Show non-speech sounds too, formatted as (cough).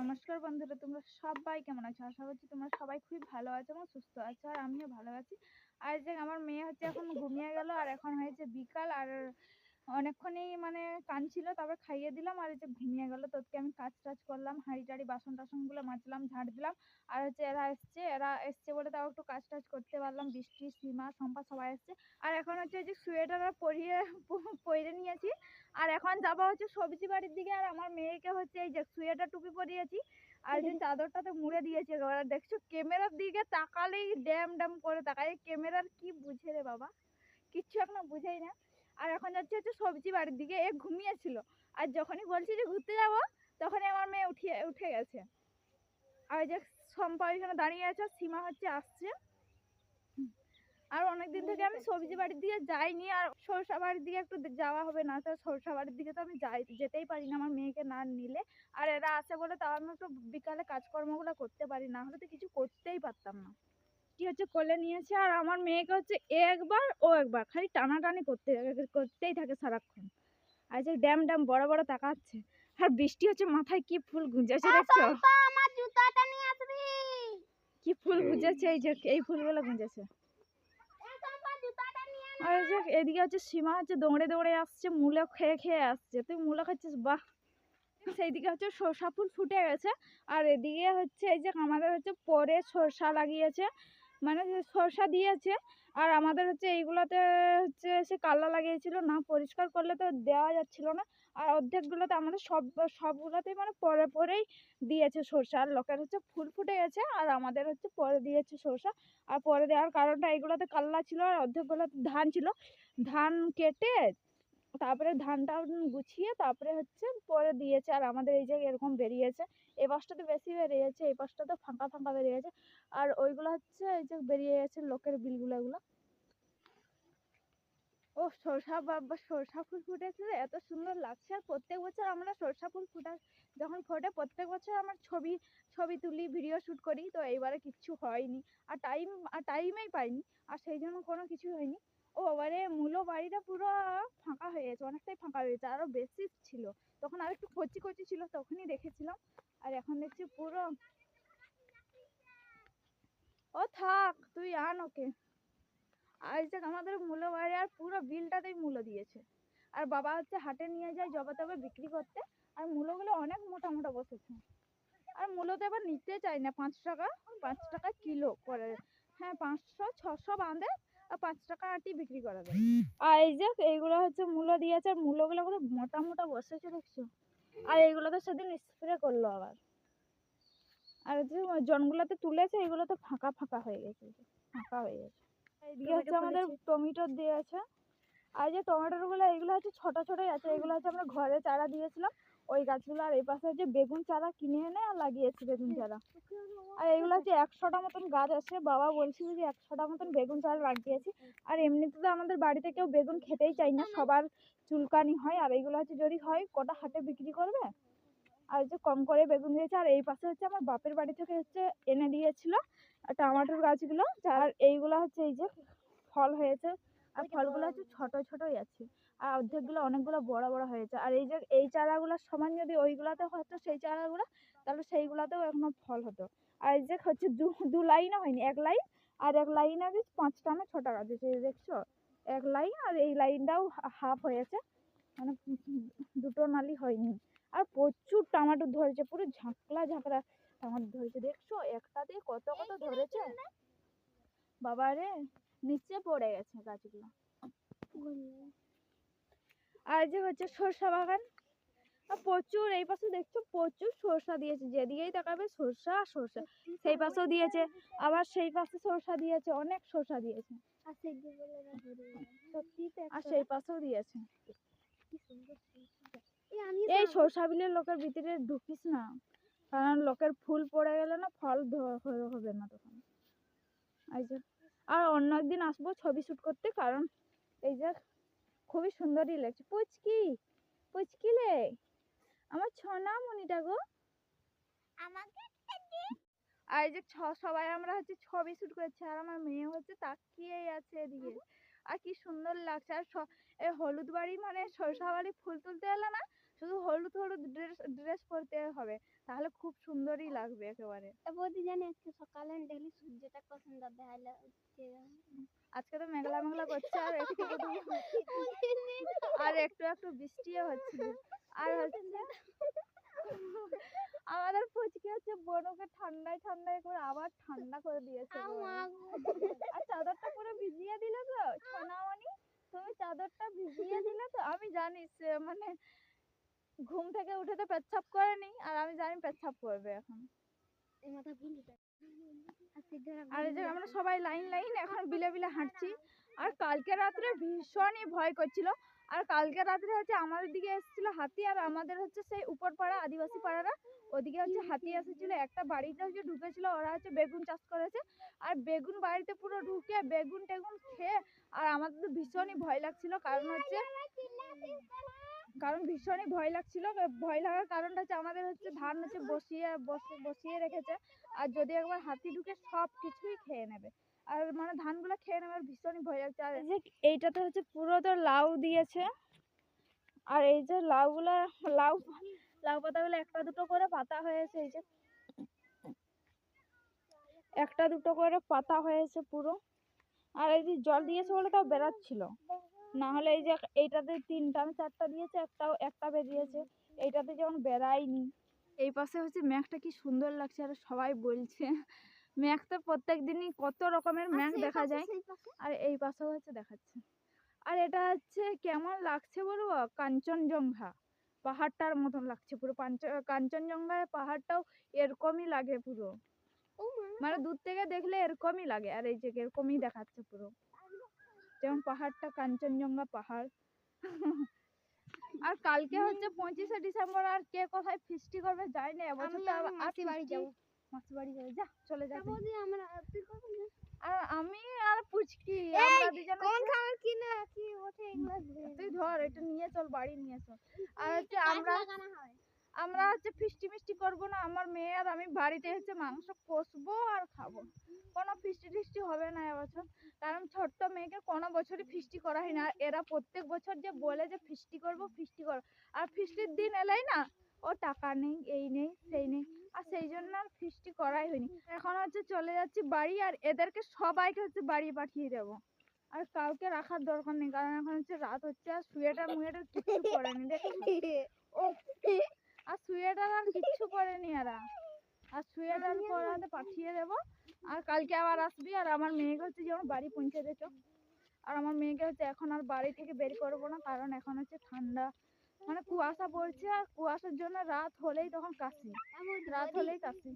নমস্কার বন্ধুরা, তোমরা সবাই কেমন আছো? আশা করছি তোমরা সবাই খুবই ভালো আছো এবং সুস্থ আছো, আর আমিও ভালো আছি। আর যে আমার মেয়ে হচ্ছে এখন ঘুমিয়ে গেল, আর এখন হয়েছে বিকাল, আর অনেকক্ষণই মানে কাঁদছিল তারপর খাইয়ে দিলাম আর এই যে ঘুমিয়ে গেল। তোকে আমি কাজ টাজ করলাম হাঁড়ি টাড়ি বাসন টাসনগুলো মাজলাম ঝাড় দিলাম। আর হচ্ছে এরা এসছে এরা এসছে বলে তাও একটু কাজ টাজ করতে পারলাম। বৃষ্টি সীমা সম্পা সবাই এসছে। আর এখন হচ্ছে যে সোয়েটার পরিয়ে পরে নিয়েছি। আর এখন যাব হচ্ছে সবজি বাড়ির দিকে আর আমার মেয়েকে হচ্ছে এই যে সোয়েটার টুপি পরিয়েছি। আর যে (laughs) চাদরটাতে মুড়ে দিয়েছে ওরা দেখছ ক্যামেরার দিকে তাকালেই ড্যাম ড্যাম করে তাকায়। ক্যামেরার কি বুঝে রে বাবা? কিচ্ছু এখনও বুঝেই না। আর এখন যাচ্ছে হচ্ছে সবজি বাড়ির দিকে, এ ঘুমিয়েছিল। আর যখনই বলছি যে ঘুরতে যাব, তখনই আমার মেয়ে উঠিয়ে, উঠে গেছে। আর যে সম্পা ওইখানে দাঁড়িয়ে আছে সীমা হচ্ছে আসছে। আর অনেকদিন থেকে আমি সবজি বাড়ির দিকে যাইনি, আর সরষা বাড়ির দিকে একটু যাওয়া হবে না, তো সরষা বাড়ির দিকে তো আমি যাই, যেতেই পারি না আমার মেয়েকে না নিলে। আর এরা আসে বলে তাও আমি একটু বিকালে কাজকর্মগুলো করতে পারি, না হলে তো কিছু করতেই পারতাম না। কি হচ্ছে কোলে নিয়েছে আর আমার মেয়েকে হচ্ছে এ একবার ও একবার। খালি টানাটানি করতে করতেই থাকে সারাক্ষণ। আর যে ড্যাম ড্যাম বড় বড় তাকাচ্ছে। আর বৃষ্টি হচ্ছে মাথায় কি ফুল গুঁজেছে দেখছ? আমার জুতাটা নিয়ে আসবি। কি ফুল গুঁজেছে এই যে এই ফুলগুলো গুঁজেছে। আর এই যে এদিকে হচ্ছে সীমা হচ্ছে দৌড়ে দৌড়ে আসছে মূলো খেয়ে খেয়ে আসছে। তুই মূলো খাচ্ছিস? বাহ! সেইদিকে হচ্ছে সরষা ফুল ফুটে গেছে। আর এদিকে হচ্ছে এই যে আমাদের হচ্ছে পরে সরষা লাগিয়েছে। মানে সরষা দিয়েছে, আর আমাদের হচ্ছে এইগুলোতে হচ্ছে সে কাল্লা লাগিয়েছিল, না পরিষ্কার করলে তো দেওয়া যাচ্ছিল না। আর অর্ধেকগুলোতে আমাদের সব, সবগুলোতেই মানে পরে পরেই দিয়েছে সরষা। আর লোকের হচ্ছে ফুল ফুটে গেছে, আর আমাদের হচ্ছে পরে দিয়েছে সরষা। আর পরে দেওয়ার কারণটা এইগুলোতে কাল্লা ছিল, আর অর্ধেকগুলোতে ধান ছিল। ধান কেটে তারপরে ধানটা গুছিয়ে তারপরে হচ্ছে পরে দিয়েছে আর আমাদের এই যে এরকম বেরিয়েছে, এই পাশটাতে বেশি বেরিয়েছে, এই পাশটাতে ফাঁকা ফাঁকা বেরিয়েছে আর ওইগুলো হচ্ছে এই যে বেরিয়ে গেছে লোকের বিলগুলো এগুলো। ও সরষা বাবা সরষা ফুল ফুটেছে এত সুন্দর লাগছে আর প্রত্যেক বছর আমরা সরষা ফুল ফুটা, যখন ফোটে প্রত্যেক বছর আমার ছবি ছবি তুলি, ভিডিও শ্যুট করি, তো এইবারে কিচ্ছু হয়নি। আর টাইম আর টাইমেই পাইনি, আর সেই জন্য কোনো কিছু হয়নি। ও বাবারে মূলো বাড়িটা পুরো ফাঁকা হয়ে গেছে, অনেকটাই ফাঁকা হয়ে গেছে আরও বেশি ছিল। তখন আর একটু কচি কচি ছিল, তখনই দেখেছিলাম। আর এখন দেখছি পুরো ও থাক, তুই আন ওকে। আজ দেখ, আমাদের মূলো বাড়ি আর পুরো বিলটাতেই মূলো দিয়েছে। আর বাবা হচ্ছে হাটে নিয়ে যায় জবা তবে বিক্রি করতে, আর মূলোগুলো অনেক মোটা মোটা বসেছে। আর মূলো তো এবার নিতে চাই না পাঁচ টাকা পাঁচ টাকা কিলো করে। হ্যাঁ পাঁচশো, ছশো বাঁধে পাঁচ টাকা আটি বিক্রি করা যায়। আর এই যে এইগুলো হচ্ছে মূলো দিয়েছে আর মূলোগুলো কত মোটা মোটা বসেছে দেখছ? আর এইগুলো তো সেদিন স্প্রে করল আবার। আর যে জনগুলোতে তুলেছে এগুলো তো ফাঁকা ফাঁকা হয়ে গেছে ফাঁকা হয়ে গেছে। এইদিকে হচ্ছে আমাদের টমেটো দিয়েছে। আর যে টমেটোগুলো এইগুলো হচ্ছে ছোট ছোটই আছে। এগুলো হচ্ছে আমরা ঘরে চারা দিয়েছিলাম। ওই গাছগুলো আর এই পাশে যে বেগুন চারা কিনে এনে আর লাগিয়েছি বেগুন চারা। আর এগুলো হচ্ছে একশোটা মতন গাছ আছে, বাবা বলছিল যে একশোটা মতন বেগুন চারা লাগিয়েছি। আর এমনিতে তো আমাদের বাড়িতে কেউ বেগুন খেতেই চায় না, সবার চুলকানি হয়। আর এইগুলো হচ্ছে যদি হয়, কটা হাটে বিক্রি করবে? আর যে কম করে বেগুন দিয়েছে, আর এই পাশে হচ্ছে আমার বাপের বাড়ি থেকে হচ্ছে এনে দিয়েছিল টমাটোর গাছগুলো। আর এইগুলো হচ্ছে এই যে ফল হয়েছে। আর ফলগুলো হচ্ছে ছোট ছোটই আছে। আর অর্ধেকগুলো অনেকগুলো বড় বড় হয়েছে। আর এই যে, এই চারাগুলোর সমান যদি ওইগুলাতে হতো, সেই চারাগুলো তাহলে সেইগুলাতেও এখনও ফল হতো। আর এই যে হচ্ছে দু দু লাইনও হয়নি, এক লাইন আর এক লাইনে যে পাঁচটা না ছটা গাছ আছে দেখছ? এক লাইন আর এই লাইনটাও হাফ হয়েছে। মানে দুটো নালি হয়নি। আর প্রচুর টমাটো ধরেছে, পুরো ঝাঁকলা ঝাঁকড়া টমাটো ধরেছে, দেখছ? একটাতে কত কত ধরেছে? বাবা রে নিচে পড়ে গেছে গাছগুলো। আর যে হচ্ছে সরষা বাগান আর প্রচুর এই পাশে দেখছ প্রচুর সরষা দিয়েছে যেদিকেই তাকাবে সরষা আর সরষা। সেই পাশেও দিয়েছে আবার সেই পাশে সরষা দিয়েছে অনেক সরষা দিয়েছে। আর সেই পাশেও দিয়েছে। এই সরষা বিলের লোকের ভিতরে ঢুকিস না কারণ লোকের ফুল পড়ে গেলে না ফল হবে না তখন। আর অন্য একদিন আসব ছবি শুট করতে কারণ এই যে খুবই সুন্দরই লাগছে। পুচকি পুচকি লে আমার ছনা মনিটা গো। আমাকে আর এই যে ছ- সবাই আমরা হচ্ছে ছবি শুট করেছি আর আমার মেয়ে হচ্ছে তাকিয়েই আছে এদিকে। আর কি সুন্দর লাগছে। আর এই হলুদ বাড়ি মানে সরষা বাড়ি ফুল তুলতে এলো না? শুধু হলুদ হলুদ ড্রেস ড্রেস পরতে হবে তাহলে খুব সুন্দরই লাগবে একেবারে। বৌদি জানি আজকে সকালে ডেলি সূর্যটা কত সুন্দর আজকে তো মেঘলা মেঘলা করছে আর একটু একটু আর একটু একটু বৃষ্টিও হচ্ছে। আর হচ্ছে আমাদের ফুচকি হচ্ছে বনুকে ঠান্ডায় ঠান্ডায় করে আবার ঠান্ডা করে দিয়েছে। আর চাদরটা পুরো ভিজিয়ে দিলে তো সোনামণি তুমি চাদরটা ভিজিয়ে দিলে তো আমি জানি সে মানে ঘুম থেকে উঠে তো পেচ্ছাপ করেনি আর আমি জানি পেচ্ছাপ করবে এখন। আর এই যে আমরা সবাই লাইন লাইন এখন বিলে বিলে হাঁটছি। আর কালকে রাত্রে ভীষণই ভয় করছিল। আর কালকে রাত্রে হচ্ছে আমাদের দিকে এসেছিল হাতি আর আমাদের হচ্ছে সেই উপর পাড়া আদিবাসী পাড়ারা। ওদিকে হচ্ছে হাতি এসেছিল একটা বাড়িতে হচ্ছে ঢুকেছিল ওরা হচ্ছে বেগুন চাষ করেছে। আর বেগুন বাড়িতে পুরো ঢুকে বেগুন টেগুন খেয়ে আর আমাদের তো ভীষণই ভয় লাগছিল। কারণ হচ্ছে কারণ ভীষণই ভয় লাগছিল। ভয় লাগার কারণটা হচ্ছে আমাদের হচ্ছে ধান হচ্ছে বসিয়ে, বসে, বসিয়ে রেখেছে। আর যদি একবার হাতি ঢুকে সব কিছুই খেয়ে নেবে। আর মানে ধানগুলো খেয়ে নেবে ভীষণই ভয় লাগছে। আর যে এইটাতে হচ্ছে পুরো তো লাউ দিয়েছে। আর এই যে লাউগুলো, লাউ লাউ পাতাগুলো একটা দুটো করে পাতা হয়েছে, এই যে। একটা দুটো করে পাতা হয়েছে পুরো। আর এই যে জল দিয়েছে বলে তাও বেরাচ্ছিল। না হলে এই যে এইটাতে তিনটা না চারটা দিয়েছে একটাও একটা বেরিয়েছে। এইটাতে যেমন বেরায়নি এই পাশে হচ্ছে ম্যাঘটা কি সুন্দর লাগছে আর সবাই বলছে। ম্যাঘ তো প্রত্যেক দিনই কত রকমের ম্যাঘ দেখা যায়। আর এই পাশেও হচ্ছে দেখাচ্ছে। আর এটা হচ্ছে কেমন লাগছে বলব? কাঞ্চনজঙ্ঘা। পাহাড়টার মতন লাগছে পুরো। পাঞ্চ কাঞ্চনজঙ্ঘার পাহাড়টাও এরকমই লাগে পুরো। মানে দূর থেকে দেখলে এরকমই লাগে। আর এই যে এরকমই দেখাচ্ছে পুরো। যেমন পাহাড়টা কাঞ্চনজঙ্ঘা পাহাড় আর কালকে হচ্ছে পঁচিশে ডিসেম্বর আর কে কোথায় ফিস্টি করবে যাই না এবছর তো আমার বাড়ি যাব। মাসির বাড়ি যাবে যা চলে যা। আমরা? আর আমি আর পুচকি আমরা দুজন কোন খাবার কিনে কি ওঠে তুই ধর এটা নিয়ে চল বাড়ি নিয়ে চল আর হচ্ছে আমরা লাগানো হয় আমরা হচ্ছে ফিস্টি মিষ্টি করব না আমার মেয়ে আর আমি বাড়িতে হচ্ছে মাংস কষবো আর খাব। কোনো ফিস্টি টিস্টি হবে না এবছর কারণ ছোট্ট মেয়েকে কোনো বছরই ফিস্টি করা হয় না। এরা প্রত্যেক বছর যে বলে যে ফিস্টি করব ফিস্টি করব আর ফিস্টির দিন এলেই না ও টাকা নেই এই নেই সেই নেই। আর সেই জন্য আর ফিস্টি করাই হয়নি। এখন হচ্ছে চলে যাচ্ছি বাড়ি আর এদেরকে সবাইকে হচ্ছে বাড়ি পাঠিয়ে দেবো। আর কাউকে রাখার দরকার নেই কারণ এখন হচ্ছে রাত হচ্ছে আর শুয়েটার মুয়েটার কিছু করেনি দেখেছিস (laughs) ও আর সোয়েটার আর কিচ্ছু করেনি এরা। আর সোয়েটার পরাতে পাঠিয়ে দেবো। আর কালকে আবার আসবি, আর আমার মেয়েকে হচ্ছে যেমন বাড়ি পৌঁছে দিত আর আমার মেয়েকে হচ্ছে এখন আর বাড়ি থেকে বের করব না, কারণ এখন হচ্ছে ঠান্ডা। মানে কুয়াশা পড়ছে, আর কুয়াশার জন্য রাত হলেই তখন কাশি। রাত হলেই কাশি।